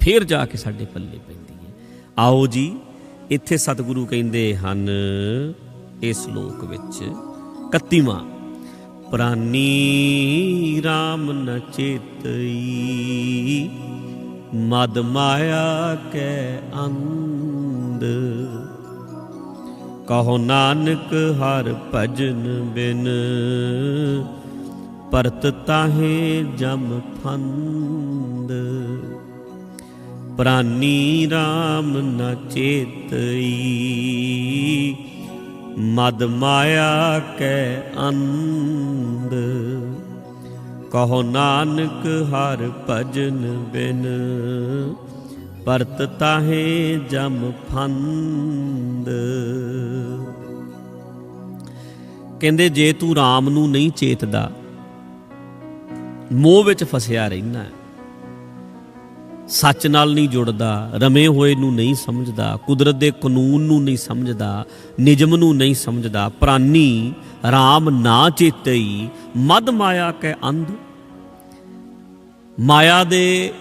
ਫੇਰ ਜਾ ਕੇ ਸਾਡੇ ਪੱਲੇ ਪੈਂਦੀ ਹੈ। ਆਓ ਜੀ, ਇੱਥੇ ਸਤਿਗੁਰੂ ਕਹਿੰਦੇ ਹਨ, ਇਸ ਸ਼ਲੋਕ ਵਿੱਚ 31ਵਾਂ ਪ੍ਰਾਨੀ RAM ਨ ਚੇਤਈ, ਮਦ ਮਾਇਆ ਕੈ ਅੰਧ। ਕਹੋ ਨਾਨਕ ਹਰ ਭਜਨ ਬਿਨ, ਪਰਤ ਤਾਹੇ ਜਮ ਫੰਦ। ਪ੍ਰਾਨੀ RAM ਨਾ ਚੇਤਈ ਮਦ ਮਾਇਆ ਕੈ ਅੰਧ। ਕਹੋ ਨਾਨਕ ਹਰ ਭਜਨ ਬਿਨ। ਪਰਤ ਤਾਹੇ ਜਮ ਫੰਦ। ਕਹਿੰਦੇ ਜੇ ਤੂੰ RAM ਨੂੰ ਨਹੀਂ ਚੇਤਦਾ, ਮੋਹ ਵਿੱਚ ਫਸਿਆ ਰਹਿਣਾ। ਹੈ ਸੱਚ ਨਾਲ ਨਹੀਂ ਜੁੜਦਾ, ਰਮੇ ਹੋਏ ਨੂੰ ਨਹੀਂ ਸਮਝਦਾ, ਕੁਦਰਤ ਦੇ ਕਾਨੂੰਨ ਨੂੰ ਨਹੀਂ ਸਮਝਦਾ, ਨਿਯਮ ਨੂੰ ਨਹੀਂ ਸਮਝਦਾ, ਪ੍ਰਾਨੀ RAM ਨਾ ਚੇਤਈ, ਮਦ ਮਾਇਆ ਕੈ ਅੰਧ। ਮਾਇਆ ਦੇ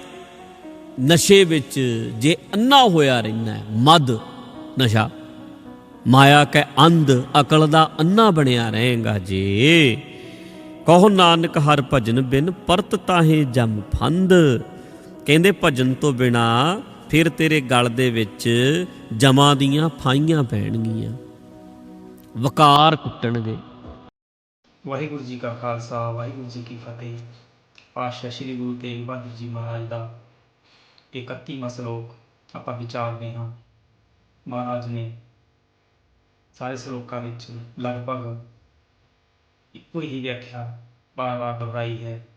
ਨਸ਼ੇ ਵਿੱਚ ਜੇ ਅੰਨਾ ਹੋਇਆ ਰਹਿਣਾ ਹੈ, ਮਦ ਨਸ਼ਾ, ਮਾਇਆ ਕੈ ਅੰਧ, ਅਕਲ ਦਾ ਅੰਨਾ ਬਣਿਆ ਰਹੇਗਾ ਜੇ। ਕਹੋ ਨਾਨਕ ਹਰ ਭਜਨ ਬਿਨ ਪਰਤ ਤਾਹੇ ਜਮ ਫੰਦ। ਕਹਿੰਦੇ, ਭਜਨ ਤੋਂ ਬਿਨਾ ਫਿਰ ਤੇਰੇ ਗਲ ਦੇ ਵਿੱਚ ਜਮਾਂ ਦੀਆਂ ਫਾਈਆਂ ਪੈਣਗੀਆਂ। ਵਕਾਰ ਕੁੱਟਣਗੇ। ਵਾਹਿਗੁਰੂ ਜੀ ਕਾ ਖਾਲਸਾ, ਵਾਹਿਗੁਰੂ ਜੀ ਕੀ ਫਤਿਹ। ਪਾਤਸ਼ਾਹ ਸ੍ਰੀ ਗੁਰੂ ਤੇਗ ਬਹਾਦਰ ਜੀ ਮਹਾਰਾਜ ਦਾ 31ਵਾਂ ਸ਼ਲੋਕ ਆਪਾਂ ਵਿਚਾਰਦੇ ਹਾਂ। ਮਹਾਰਾਜ ਨੇ ਸਾਰੇ ਸ਼ਲੋਕਾਂ ਵਿੱਚ ਲਗਭਗ ਇੱਕੋ ਹੀ ਵਿਆਖਿਆ ਬਾਰ-ਬਾਰ ਦੁਹਰਾਈ ਹੈ।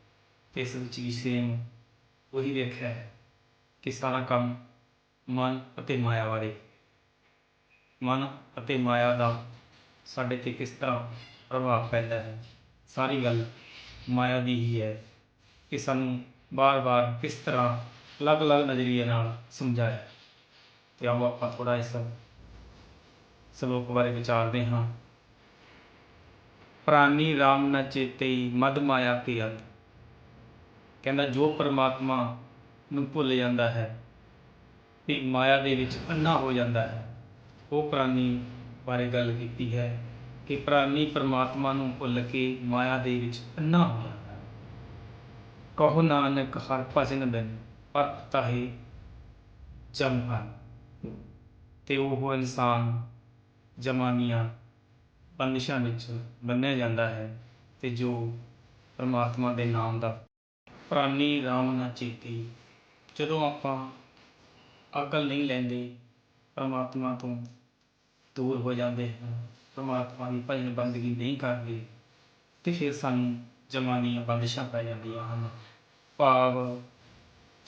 ਤੇ ਇਸ ਵਿੱਚ ਵੀ ਸੇਮ ਉਹੀ ਵੇਖਿਆ ਹੈ ਕਿ ਸਾਰਾ ਕੰਮ ਮਨ ਅਤੇ ਮਾਇਆ ਬਾਰੇ ਮਨ ਅਤੇ ਮਾਇਆ ਦਾ ਸਾਡੇ ਤੇ ਕਿਸ ਤਰ੍ਹਾਂ ਪ੍ਰਭਾਵ ਪੈਂਦਾ ਹੈ, ਸਾਰੀ ਗੱਲ ਮਾਇਆ ਦੀ ਹੀ ਹੈ ਕਿ ਸਾਨੂੰ ਵਾਰ ਵਾਰ ਕਿਸ ਤਰ੍ਹਾਂ ਅਲੱਗ-ਅਲੱਗ ਨਜ਼ਰੀਏ ਨਾਲ ਸਮਝਾਇਆ ਅਤੇ ਆਓ ਆਪਾਂ ਥੋੜ੍ਹਾ ਇਸ ਸ਼ਲੋਕ ਬਾਰੇ ਵਿਚਾਰਦੇ ਹਾਂ। ਪ੍ਰਾਨੀ ਰਾਮ ਨ ਚੇਤਈ ਮਦ ਮਾਇਆ ਕੀ ਅੰਤ। ਕਹਿੰਦਾ ਜੋ ਪਰਮਾਤਮਾ ਨੂੰ ਭੁੱਲ ਜਾਂਦਾ ਹੈ, ਤੇ ਮਾਇਆ ਦੇ ਵਿੱਚ ਅੰਨਾ ਹੋ ਜਾਂਦਾ ਹੈ। ਉਹ ਪ੍ਰਾਣੀ ਬਾਰੇ ਗੱਲ ਕੀਤੀ ਹੈ ਕਿ ਪ੍ਰਾਣੀ ਪਰਮਾਤਮਾ ਨੂੰ ਭੁੱਲ ਕੇ ਮਾਇਆ ਦੇ ਵਿੱਚ ਅੰਨਾ ਹੋ ਜਾਂਦਾ ਹੈ। ਕਹੋ ਨਾਨਕ, ਹਰ ਭਜਨ ਬਿਨ ਪਰਤਾ ਜਮ ਹਨ। ਤੇ ਉਹ ਇਨਸਾਨ ਜਮਾਨੀਆਂ ਬੰਦਿਸ਼ਾਂ ਵਿੱਚ ਬੰਨਿਆ ਜਾਂਦਾ ਹੈ ਤੇ ਜੋ ਪਰਮਾਤਮਾ ਦੇ ਨਾਮ ਦਾ ਪ੍ਰਾਨੀ ਰਾਮ ਨਾ ਚੇਤੀ। ਜਦੋਂ ਆਪਾਂ ਅਕਲ ਨਹੀਂ ਲੈਂਦੇ, ਪਰਮਾਤਮਾ ਤੋਂ ਦੂਰ ਹੋ ਜਾਂਦੇ ਹਾਂ। ਪਰਮਾਤਮਾ ਦੀ ਭਜਨ ਬੰਦਗੀ ਨਹੀਂ ਕਰਦੇ, ਤੇ ਫਿਰ ਸਾਨੂੰ ਜਮਾਂ ਦੀਆਂ ਬੰਦਿਸ਼ਾਂ ਪੈ ਜਾਂਦੀਆਂ ਹਨ। ਭਾਵ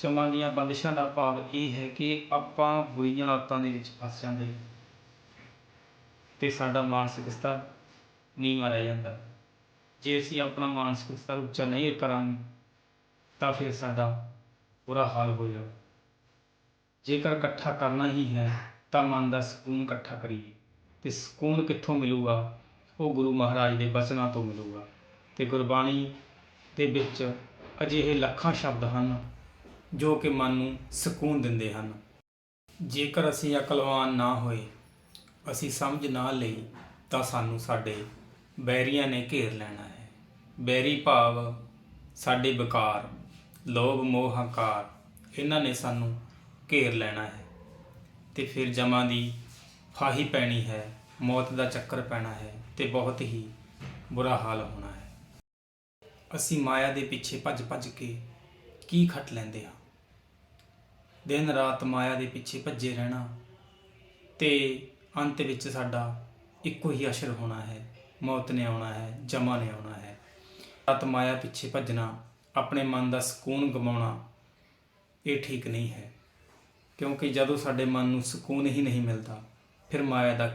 ਜਮਾਂ ਦੀਆਂ ਬੰਦਿਸ਼ਾਂ ਦਾ ਭਾਵ ਇਹ ਹੈ ਕਿ ਆਪਾਂ ਬੁਰੀਆਂ ਆਦਤਾਂ ਦੇ ਵਿੱਚ ਫਸ ਜਾਂਦੇ ਹਾਂ ਸਾਡਾ ਮਾਨਸਿਕ ਸਤਰ ਨੀਵਾਂ ਰਹਿ ਜਾਂਦਾ। ਜੇ ਅਸੀਂ ਆਪਣਾ ਮਾਨਸਿਕ ਸਤਰ ਉੱਚਾ ਨਹੀਂ ਕਰਾਂਗੇ ਤਾਂ ਫਿਰ ਸਾਡਾ ਬੁਰਾ ਹਾਲ ਹੋ ਜਾਵੇ ਜੇਕਰ ਇਕੱਠਾ ਕਰਨਾ ਹੀ ਹੈ, ਤਾਂ ਮਨ ਦਾ ਸਕੂਨ ਇਕੱਠਾ ਕਰੀਏ। ਅਤੇ ਸਕੂਨ ਕਿੱਥੋਂ ਮਿਲੂਗਾ? ਉਹ ਗੁਰੂ ਮਹਾਰਾਜ ਦੇ ਬਚਨਾਂ ਤੋਂ ਮਿਲੂਗਾ। ਅਤੇ ਗੁਰਬਾਣੀ ਦੇ ਵਿੱਚ ਅਜਿਹੇ ਲੱਖਾਂ ਸ਼ਬਦ ਹਨ, ਜੋ ਕਿ ਮਨ ਨੂੰ ਸਕੂਨ ਦਿੰਦੇ ਹਨ। ਜੇਕਰ ਅਸੀਂ ਅਕਲਵਾਨ ਨਾ ਹੋਏ, ਅਸੀਂ ਸਮਝ ਨਾ ਲਈ, ਤਾਂ ਸਾਨੂੰ ਸਾਡੇ ਬੈਰੀਆਂ ਨੇ ਘੇਰ ਲੈਣਾ ਹੈ। ਬੈਰੀ ਭਾਵ ਸਾਡੇ ਵਿਕਾਰ ਲੋਭ, ਮੋਹ, ਹੰਕਾਰ, ਇਹਨਾਂ ਨੇ ਸਾਨੂੰ ਘੇਰ ਲੈਣਾ ਹੈ ਤੇ ਫਿਰ ਜਮਾਂ ਦੀ ਫਾਹੀ ਪੈਣੀ ਹੈ, ਮੌਤ ਦਾ ਚੱਕਰ ਪੈਣਾ ਹੈ ਤੇ ਬਹੁਤ ਹੀ ਬੁਰਾ ਹਾਲ ਹੋਣਾ ਹੈ। ਅਸੀਂ ਮਾਇਆ ਦੇ ਪਿੱਛੇ ਭੱਜ-ਭੱਜ ਕੇ ਕੀ ਖੱਟ ਲੈਂਦੇ ਹਾਂ? ਦਿਨ ਰਾਤ ਮਾਇਆ ਦੇ ਪਿੱਛੇ ਭੱਜੇ ਰਹਿਣਾ ਤੇ ਅੰਤ ਵਿੱਚ ਸਾਡਾ ਇੱਕੋ ਹੀ ਅਸ਼ਰ ਹੋਣਾ ਹੈ, ਮੌਤ ਨੇ ਆਉਣਾ ਹੈ, ਜਮਾ ਨੇ ਆਉਣਾ ਹੈ। ਰਾਤ ਮਾਇਆ ਪਿੱਛੇ ਭੱਜਣਾ ਆਪਣੇ ਮਨ ਦਾ ਸਕੂਨ ਗਵਾਉਣਾ ਇਹ ਠੀਕ ਨਹੀਂ ਹੈ। ਕਿਉਂਕਿ ਜਦੋਂ ਸਾਡੇ ਮਨ ਨੂੰ ਸਕੂਨ ਹੀ ਨਹੀਂ ਮਿਲਦਾ, ਫਿਰ ਮਾਇਆ ਦਾ